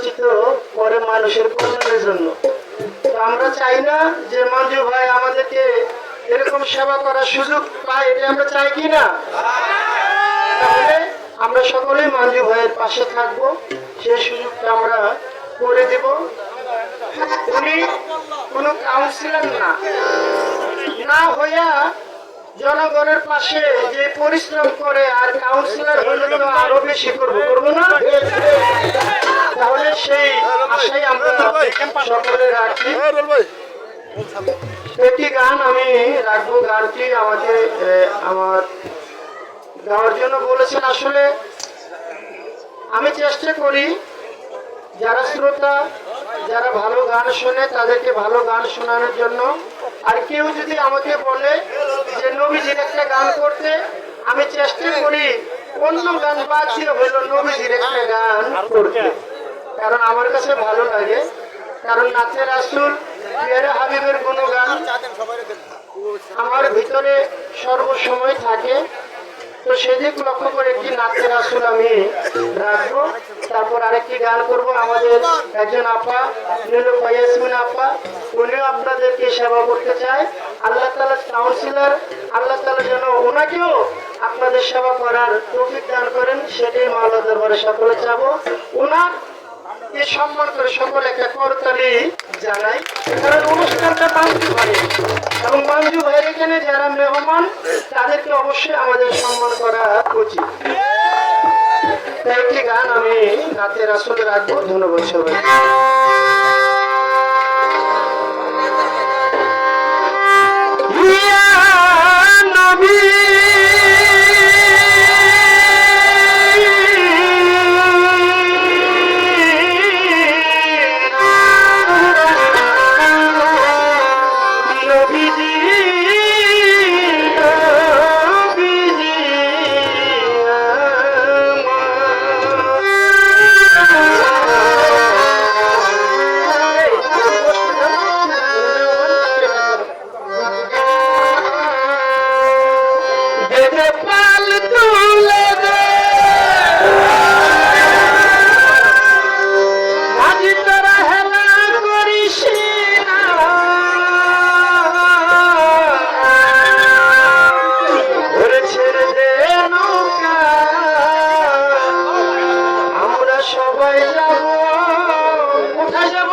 রচিত করে মানুষের কল্যাণের জন্য। আমরা চাই না যে, মঞ্জু ভাই, আমাদেরকে এরকম সেবা করার সুযোগ পায়, এটা আমরা চাই কি না? আমরা সকলেই মঞ্জু ভাইয়ের পাশে থাকব। সেই সুযোগটা আমরা করে দেব। উনি কোনো কাউন্সিলর না। না হইয়া জনগণের পাশে যে পরিশ্রম করে আর কাউন্সিলর হলে তো আরও বেশি করব। করব না? সেই আশাই আমরা সকলে রাখি। একটি গান আমি রাখব গানটি আমাকে আমার গাওয়ার জন্য বলেছেন। আসলে আমি চেষ্টা করি যারা শ্রোতা যারা ভালো গান শোনে তাদেরকে ভালো গান শোনানোর জন্য। আর কেউ যদি আমাকে বলে যে নবীজির একটা গান করতে আমি চেষ্টা করি অন্য গান বাদ দিয়ে হইল নবীজির একটা গান করতে। কারণ আমার কাছে ভালো লাগে। কারণ নাচের পিয়ারে হাবিবের কোনো গান আমার ভিতরে সর্বসময় থাকে। তো সেদিক লক্ষ্য করে একটি নাচের আসল আমি রাখব। তারপর আরেকটি গান করব আমাদের একজন আপা, নীলু ফয়াসমিন আপা। উনিও আপনাদেরকে সেবা করতে চায়। আল্লাহ তালা কাউন্সিলর আল্লাহ তালা যেন ওনাকেও আপনাদের সেবা করার তৌফিক দান করেন। সেটাই মাওলা দরবারে সকলে চাবো। ওনার কে সম্মান করে সকলে একটা করতালি জানাই কারণ অনুষ্ঠানটা বাঞ্জু ভাই। এবং বাঞ্জু ভাইয়ের এখানে যারা মেহমান, তাদেরকে অবশ্যই আমাদের সম্মান করা উচিত। একটি গান আমি নাতের আসলে রাখব। ধন্যবাদ সবাই নবী! সবাই যাব কোথায় যাব?